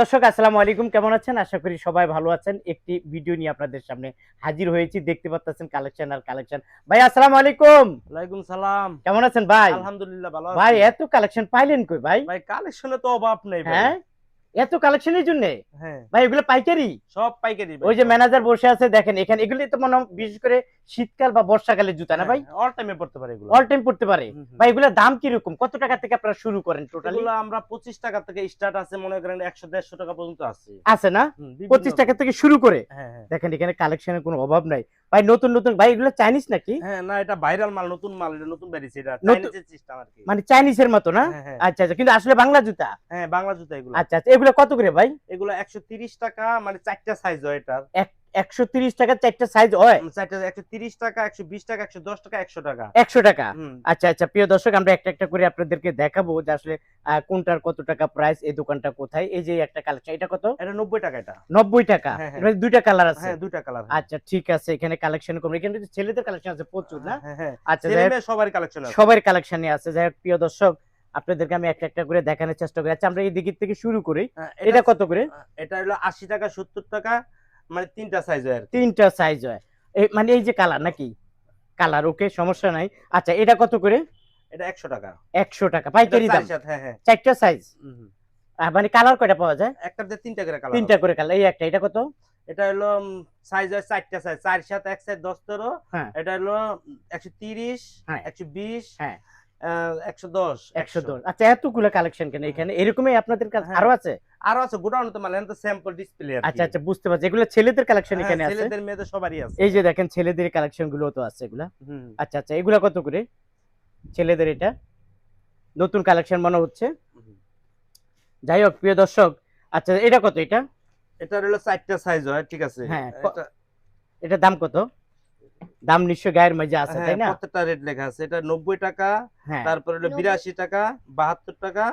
দর্শক আসসালামু আলাইকুম। কেমন আছেন? আশা করি সবাই ভালো আছেন। একটি ভিডিও নিয়ে আপনাদের সামনে হাজির হয়েছি। দেখতে পাচ্ছেন কালেকশন আর কালেকশন। ভাই আসসালামু আলাইকুম। ওয়ালাইকুম সালাম। কেমন আছেন ভাই? আলহামদুলিল্লাহ ভালো আছি। ভাই এত কালেকশন পাইলেন কই ভাই? ভাই কালেকশনে তো অভাব নেই ভাই। হ্যাঁ? এত কালেকশনের জন্য? হ্যাঁ। ভাই এগুলো পাইকারি? সব পাইকারি ওই যে ম্যানেজার বসে আছে দেখেন এখানে এগুলি তো মনে বিশেষ করে শীতকাল বা বর্ষাকালের জুতা না ভাই? অল টাইমে পড়তে পারে এগুলো। অল টাইম পড়তে পারে। ভাই এগুলোর দাম কীরকম? কত টাকা থেকে আপনারা শুরু করেন টোটালি এগুলো আমরা 25 টাকা থেকে স্টার্ট আছে মনে করেন 100 150 টাকা পর্যন্ত আছে। আছে না? হুম, বিভিন্ন- পঁচিশ টাকা থেকে শুরু করে। হ্যাঁ হ্যাঁ। দেখেন এখানে কালেকশনের কোনো অভাব নাই। ভাই নতুন নতুন ভাই এগুলো চাইনিজ নাকি? হ্যাঁ না এটা ভাইরাল মাল নতুন মাল এটা নতুন বেরিয়েছে এটা চাইনিজের সিস্টেম আর কি। মানে চাইনিজের মতো না? হ্যাঁ, হ্যাঁ। আচ্ছা আচ্ছা কিন্তু আসলে বাংলা জুতা? হ্যাঁ বাংলা জুতা এগুলো। আচ্ছা আচ্ছা এগুলো কত করে ভাই? এগুলো 130 টাকা মানে চারটা সাইজ হয় এটার। একশো তিরিশ টাকা চারটা সাইজ হয়। চারটা 130 টাকা 120 টাকা 110 টাকা 100 টাকা। একশো টাকা? আচ্ছা আচ্ছা প্রিয় দর্শক আমরা একটা একটা করে আপনাদেরকে দেখাবো যে আসলে কোনটার কত টাকা প্রাইস এই দোকানটা কোথায় এই যে একটা কালেকশন এটা কত? এটা 90 টাকা এটা। নব্বই টাকা? হ্যাঁ, হ্যাঁ। দুইটা কালার আছে। হ্যাঁ দুইটা কালার আচ্ছা ঠিক আছে এখানে কালেকশন করব এখানে ছেলেদের কালেকশন আছে প্রচুর না? আচ্ছা সবারই কালেকশন আছে। সবার কালেকশনে আছে। যাই হোক প্রিয় দর্শক আপনাদেরকে আমি একটা একটা করে দেখানোর চেষ্টা করি। আচ্ছা আমরা এই দিকের থেকে শুরু করি। এটা কত করে? এটা হলো আশি টাকা সত্তর টাকা মানে তিনটা সাইজ হয় তিনটা সাইজ হয়। মানে এই যে কালার নাকি? কালার ওকে সমস্যা নাই। আচ্ছা এটা কত করে? এটা একশো টাকা। একশো টাকা পাইকারি দাম। হ্যাঁ হ্যাঁ। চারটা সাইজ। মানে কালার কয়টা পাওয়া যায়? একটাতে তিনটা করে কালার তিনটা করে কালার এই একটা এটা কত? এটা হলো সাইজ হয় চারটা সাইজ চার সাত এক সাইজ দশ তেরো। হ্যাঁ। এটা হলো একশো তিরিশ হ্যাঁ। একশো বিশ হ্যাঁ। আচ্ছা এতগুলো কালেকশন কেন? এখানে এরকমই আপনাদের কাছে হ্যাঁ। আরও আছে? আরও আছে গোডাউন তো মানে তো স্যাম্পল ডিসপ্লে আচ্ছা আচ্ছা বুঝতে পারছি। এগুলো ছেলেদের কালেকশন হ্যাঁ, এখানে আছে? ছেলেদের মেয়েদের সবারই আছে। এই যে দেখেন ছেলেদের কালেকশনগুলো তো আছে এগুলা। আচ্ছা আচ্ছা এগুলা কত করে? ছেলেদের এটা। নতুন কালেকশন মনে হচ্ছে। যাই হোক প্রিয় দর্শক আচ্ছা এটা কত এটা? এটা হলো চারটা সাইজ হয় ঠিক আছে? হ্যাঁ, এটা দাম কত? দাম নিশ্চয় গায়ের মাঝে আছে হ্যাঁ, তাই না? প্রত্যেকটা রেট লেখা আছে। এটা নব্বই টাকা হ্যাঁ। তারপরে হলো নব্বই। বিরাশি টাকা বাহাত্তর টাকা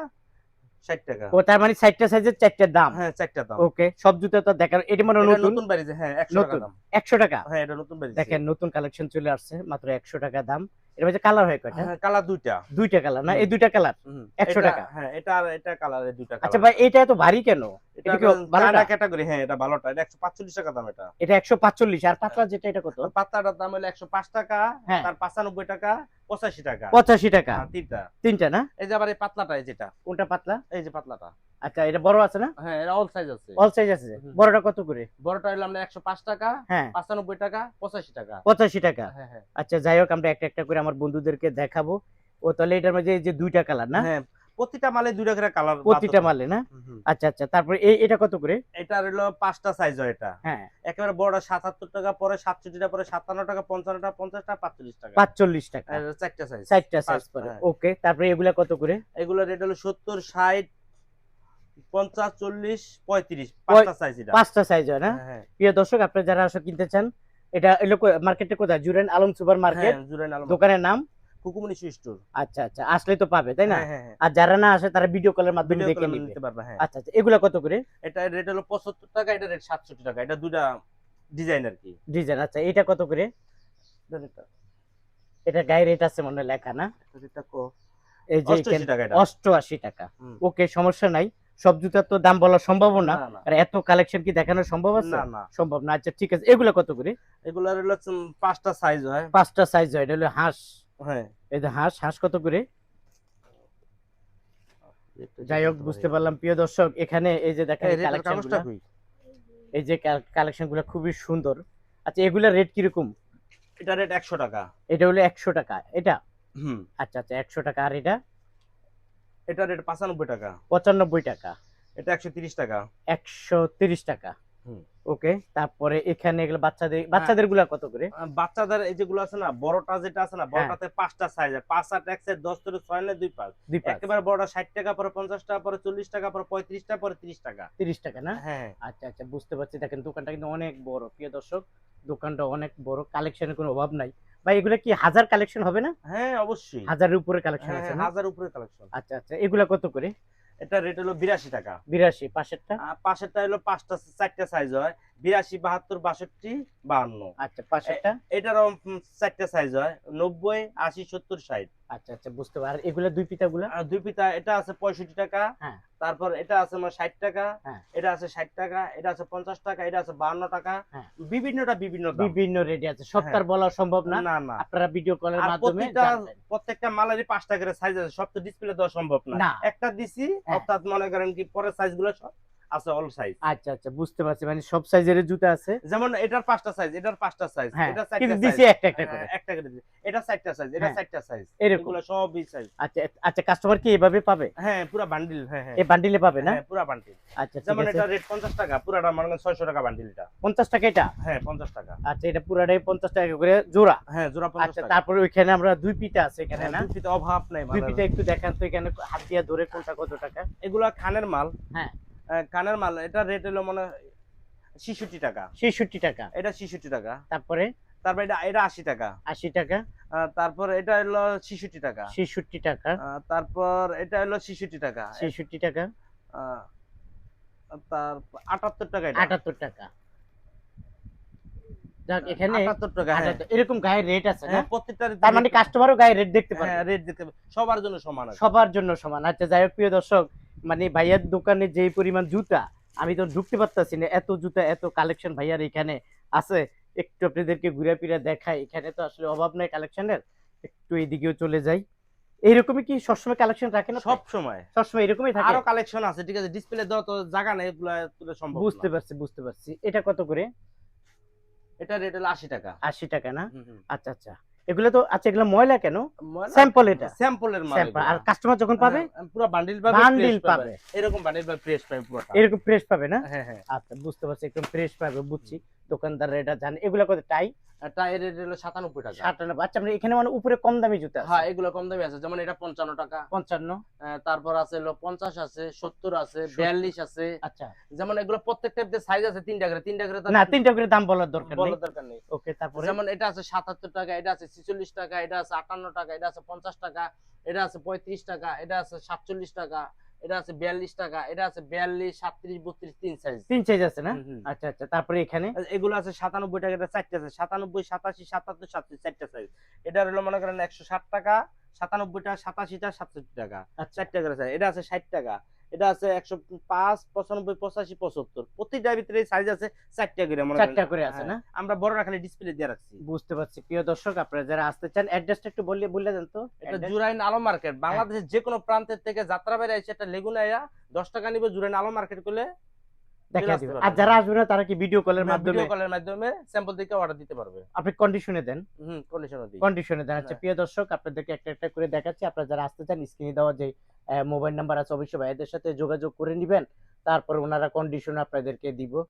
ষাট টাকা। ও তার মানে চারটা সাইজের চারটা দাম? হ্যাঁ চারটা দাম। ওকে সব জুতা তো দেখার এটা মানে নতুন? নতুন বাড়িছে হ্যাঁ একশো টাকা নতুন। দাম। একশো টাকা? হ্যাঁ এটা নতুন বাড়ি দেখেন নতুন কালেকশন চলে আসছে মাত্র একশো টাকা দাম। এর মধ্যে কালার হয় কয়টা? হ্যাঁ কালার দুইটা। দুইটা কালার না? এই দুইটা কালার হুম, 100 এটা- টাকা? হ্যাঁ এটা আর এটা দুইটা আচ্ছা কালার ভাই এটা এত ভারী কেন? এটা এটা কি ভালোটা? ক্যাটাগরি হ্যাঁ এটা ভালোটা এটা 145 টাকা দাম এটা। এটা একশো পাঁচচল্লিশ আর পাতলা যেটা এটা কত? পাতাটার দাম হলো 105 টাকা হ্যাঁ। তার 95 টাকা 85 টাকা। পঁচাশি টাকা। হ্যাঁ, তিনটা। তিনটা না? এই যে আবার এই পাতলাটা যেটা। কোনটা পাতলা? এই যে পাতলাটা। আচ্ছা এটা বড় আছে না? হ্যাঁ এটা অল সাইজ আছে। অল সাইজ আছে। বড়টা কত করে? বড়টা হলো আমরা 105 টাকা হ্যাঁ। 95 টাকা 85 টাকা। পঁচাশি টাকা। হ্যাঁ হ্যাঁ। আচ্ছা যাই হোক আমরা একটা একটা করে আমার বন্ধুদেরকে দেখাবো। ও তাহলে এটার মধ্যে এই যে দুইটা কালার না? হ্যাঁ প্রতিটা মালে দুইটা করে কালার প্রতিটা মালে না? আচ্ছা আচ্ছা তারপরে এই এটা কত করে? এটা হলো পাঁচটা সাইজ হয় এটা। হ্যাঁ। একেবারে বড় 77 টাকা পরে 67 টাকা পরে 57 টাকা 55 টাকা 50 টাকা 45 টাকা। পাঁচচল্লিশ টাকা। চারটা সাইজ চারটা সাইজ পরে। হ্যাঁ। ওকে তারপরে এগুলা কত করে? এগুলো রেট হলো সত্তর ষাট পঞ্চাশ চল্লিশ পঁয়ত্রিশ পাঁচটা সাইজ এটা। পাঁচটা সাইজ হয় না? হ্যাঁ, হ্যাঁ। প্রিয় দর্শক আপনারা যারা আসলে কিনতে চান এটা এলো মার্কেটে কোথায়? জুরেন আলম সুপার মার্কেট হ্যাঁ, জুরাইন আলম। দোকানের নাম? কুকুমনি স্টোর আচ্ছা আচ্ছা আসলে তো পাবে তাই না। আর যারা না আসে তারা ভিডিও কলের মাধ্যমে দেখে নিতে পারবে, হ্যাঁ। আচ্ছা আচ্ছা এগুলা কত করে? এটা রেট হলো পঁচাত্তর টাকা এটা রেট টাকা। এটা দুটা ডিজাইন আর কি। ডিজাইন আচ্ছা এটা কত করে? এটা গায়ে রেট আছে মনে হয় লেখা না? এটা কো- এই যে অষ্টআশি টাকা টাকা। ওকে সমস্যা নাই। সব জুতার তো দাম বলা সম্ভব না। আর এত কালেকশন কি দেখানো সম্ভব আছে? না, না। সম্ভব না। আচ্ছা ঠিক আছে। এগুলা কত করে? এগুলার হলো পাঁচটা সাইজ হয়। পাঁচটা সাইজ হয়। এটা হলো হাঁস। হ্যাঁ। এই যে হাঁস হাঁস কত করে? যাই হোক বুঝতে পারলাম। প্রিয় দর্শক এখানে এই যে দেখেন এই যে কালেকশনগুলো খুবই সুন্দর। আচ্ছা এগুলা রেট কীরকম? এটা রেট একশো টাকা। এটা হলো একশো টাকা। এটা? হুম। আচ্ছা আচ্ছা একশো টাকা। আর এটা? এটা রেট পঁচানব্বই টাকা। পঁচানব্বই টাকা। এটা একশো তিরিশ টাকা। একশো তিরিশ টাকা। ওকে তারপরে এখানে এগুলো বাচ্চাদের বাচ্চাদেরগুলা কত করে? বাচ্চাদের এই যেগুলো আছে না বড়টা যেটা আছে না হ্যাঁ। বড়টাতে পাঁচটা সাইজ পাঁচ আট এক সাইজ দশ থেকে ছয় নয় দুই পাঁচ? দুই পাঁচ। একেবারে বড়টা ষাট টাকা পরে পঞ্চাশ টাকা পরে চল্লিশ টাকা পরে পঁয়ত্রিশ টাকা পরে তিরিশ টাকা। তিরিশ টাকা না? হ্যাঁ। আচ্ছা আচ্ছা বুঝতে পারছি। দেখেন দোকানটা কিন্তু অনেক বড়। প্রিয় দর্শক দোকানটা অনেক বড়। কালেকশনের কোনো অভাব নাই। ভাই এগুলো কি হাজার কালেকশন হবে না? হ্যাঁ অবশ্যই। হাজারের উপরে কালেকশন হ্যাঁ, আছে হাজার উপরে কালেকশন আচ্ছা আচ্ছা এগুলা কত করে? এটা রেট হলো বিরাশি টাকা। বিরাশি পাশেরটা পাশেরটা হলো পাঁচটা চারটা সাইজ হয়। বিরাশি বাহাত্তর বাষট্টি বাহান্ন। আচ্ছা পাশেরটা এটারও চারটা সাইজ হয়। নব্বই আশি সত্তর ষাট। আচ্ছা আচ্ছা বুঝতে পারি এগুলা দুই পিতাগুলা? আর দুই পিতা এটা আছে পঁয়ষট্টি টাকা। হ্যাঁ। তারপর এটা আছে আমার ষাট টাকা। হ্যাঁ। এটা আছে ষাট টাকা। এটা আছে পঞ্চাশ টাকা। এটা আছে বাহান্ন টাকা। হ্যাঁ। বিভিন্নটা বিভিন্ন বিভিন্ন রেডি আছে। সব হ্যাঁ। বলা সম্ভব না। না না। আপনারা ভিডিও কলের মাধ্যমে। প্রত্যেকটা মালেরই পাঁচটা করে সাইজ আছে। সব তো ডিসপ্লে দেওয়া সম্ভব না। একটা দিছি। অর্থাৎ মনে করেন কি পরের সাইজগুলো সব আছে অল সাইজ আচ্ছা আচ্ছা বুঝতে পারছি। মানে সব সাইজের জুতা আছে? যেমন এটার পাঁচটা সাইজ এটার পাঁচটা সাইজ হ্যাঁ এটা কিন্তু দিছি একটা একটা করে। একটা করে দিছি। এটা চারটা সাইজ এটা হ্যাঁ। চারটা সাইজ এরকম। সবই সাইজ আচ্ছা আচ্ছা কাস্টমার কি এভাবে পাবে? হ্যাঁ পুরো বান্ডিল হ্যাঁ হ্যাঁ। এই বান্ডিলে পাবে না? হ্যাঁ পুরো বান্ডিল আচ্ছা যেমন এটা রেট পঞ্চাশ টাকা পুরাটা মনে করেন ছয়শো টাকা বান্ডিলটা পঞ্চাশ টাকা এটা? হ্যাঁ পঞ্চাশ টাকা। আচ্ছা এটা পুরাটাই পঞ্চাশ টাকা করে জোড়া? হ্যাঁ জোড়া পঞ্চাশ আচ্ছা টাকা। তারপরে ওইখানে আমরা দুই পিতা আছে এখানে হ্যাঁ, না? দুই পিতা অভাব নাই দুই। পিতা একটু দেখান তো এখানে হাত দিয়ে ধরে কোনটা কত টাকা? এগুলা খানের মাল। হ্যাঁ। কানের মাল এটা রেট হলো মনে ছিষট্টি টাকা। ছেষট্টি টাকা। এটা ছিষট্টি টাকা। তারপরে? তারপর এটা এটা আশি টাকা। আশি টাকা। তারপর এটা হলো ছিষট্টি টাকা। ছেষট্টি টাকা। তারপর এটা হলো ছিষট্টি টাকা। ছেষট্টি টাকা। তার আটাত্তর টাকা আটাত্তর টাকা। যাক এখানে আটাত্তর টাকা হ্যাঁ। এরকম গায়ের রেট আছে না? হ্যাঁ, প্রত্যেকটার তার মানে কাস্টমারও গায়ে রেট দেখতে পারে হ্যাঁ রেট দিতে হবে। সবার জন্য সমান আছে। সবার জন্য সমান। আচ্ছা যাই হোক প্রিয় দর্শক মানে ভাইয়ার দোকানে যে পরিমাণ জুতা আমি তো ঢুকতে পারতাছি না এত জুতা এত কালেকশন ভাইয়ার এখানে আছে। একটু আপনাদেরকে ঘুরে ফিরে দেখাই এখানে তো আসলে অভাব নাই কালেকশনের একটু এইদিকেও চলে যাই। এইরকমই কি সবসময় কালেকশন রাখেন? সব সময় সবসময় এরকমই থাকে? আরও কালেকশন আছে ঠিক আছে ডিসপ্লে দেওয়া তো জায়গা নেই এগুলো সম্ভব বুঝতে পারছি বুঝতে পারছি। এটা কত করে? এটা রেট হলো আশি টাকা। আশি টাকা না। আচ্ছা আচ্ছা। এগুলো তো আচ্ছা এগুলো ময়লা কেন? স্যাম্পল এটা। স্যাম্পলের মাল আর কাস্টমার যখন পাবে? হ্যাঁ, পুরো বান্ডিল পাবে বান্ডিল পাবে। এরকম বান্ডিল পাবে ফ্রেশ পাবে পুরোটা। এরকম ফ্রেশ পাবে না? হ্যাঁ হ্যাঁ। আচ্ছা বুঝতে পারছি একদম ফ্রেশ পাবে বুঝছি। দোকানদার এটা জানে। এগুলো কত? টাই? টায়ার রেট হলো সাতানব্বই টাকা। সাতান্ন আচ্ছা মানে এখানে মানে উপরে কম দামি জুতা হ্যাঁ এগুলো কম দামি আছে। যেমন এটা পঞ্চান্ন টাকা। পঞ্চান্ন। তারপর আছে হলো পঞ্চাশ আছে সত্তর আছে বিয়াল্লিশ আছে। আচ্ছা। যেমন এগুলো প্রত্যেকটা সাইজ আছে তিনটা করে। তিনটা করে না তিনটা করে দাম বলার দরকার বলার দরকার নেই। ওকে তারপরে? যেমন এটা আছে সাতাত্তর টাকা এটা আছে ছিচল্লিশ টাকা এটা আছে আটান্ন টাকা এটা আছে পঞ্চাশ টাকা এটা আছে পঁয়ত্রিশ টাকা এটা আছে সাতচল্লিশ টাকা। এটা আছে বিয়াল্লিশ টাকা এটা আছে বিয়াল্লিশ সাতত্রিশ বত্রিশ তিন সাইজ তিন সাইজ আছে না? আচ্ছা আচ্ছা তারপরে এখানে? এগুলো আছে সাতানব্বই টাকা এটা চারটে আছে সাতানব্বই সাতাশি সাতাত্তর সাতত্রিশ চারটে সাইজ এটা হলো মনে করেন একশো ষাট টাকা সাতানব্বইটা সাতাশিটা সাতষট্টি টাকা। আচ্ছা। চারটে এটা আছে ষাট টাকা। এটা আছে একশো পাঁচ পঁচানব্বই পঁচাশি পঁচাত্তর। প্রতিটার ভিতরে সাইজ আছে চারটা করে চারটা করে আছে না? হ্যাঁ, আমরা বড় রাখালে ডিসপ্লে দিয়ে রাখছি। বুঝতে পারছি। প্রিয় দর্শক আপনারা যারা আসতে চান অ্যাড্রেসটা একটু বললে বললে দেন তো। এটা? জুরাইন আলো মার্কেট বাংলাদেশের যে কোনো প্রান্তের থেকে যাত্রা বেড়ে এসে একটা লেগুনাইয়া দশ টাকা নিবে জুরাইন আলো মার্কেট করলে। দেখা দিবেন আর যারা আসবে না তারা কি ভিডিও কলের মাধ্যমে? ভিডিও কলের মাধ্যমে স্যাম্পল থেকে অর্ডার দিতে পারবে। আপনি কন্ডিশনে দেন। হুম কন্ডিশন দিই। কন্ডিশনে দেন। আচ্ছা হ্যাঁ। প্রিয় দর্শক আপনাদেরকে একটা একটা করে দেখাচ্ছি। আপনারা যারা আসতে চান স্ক্রিনে দেওয়া যে মোবাইল নাম্বার আছে অবশ্যই ভাইদের সাথে যোগাযোগ করে নেবেন। তারপর ওনারা কন্ডিশন আপনাদেরকে দিব।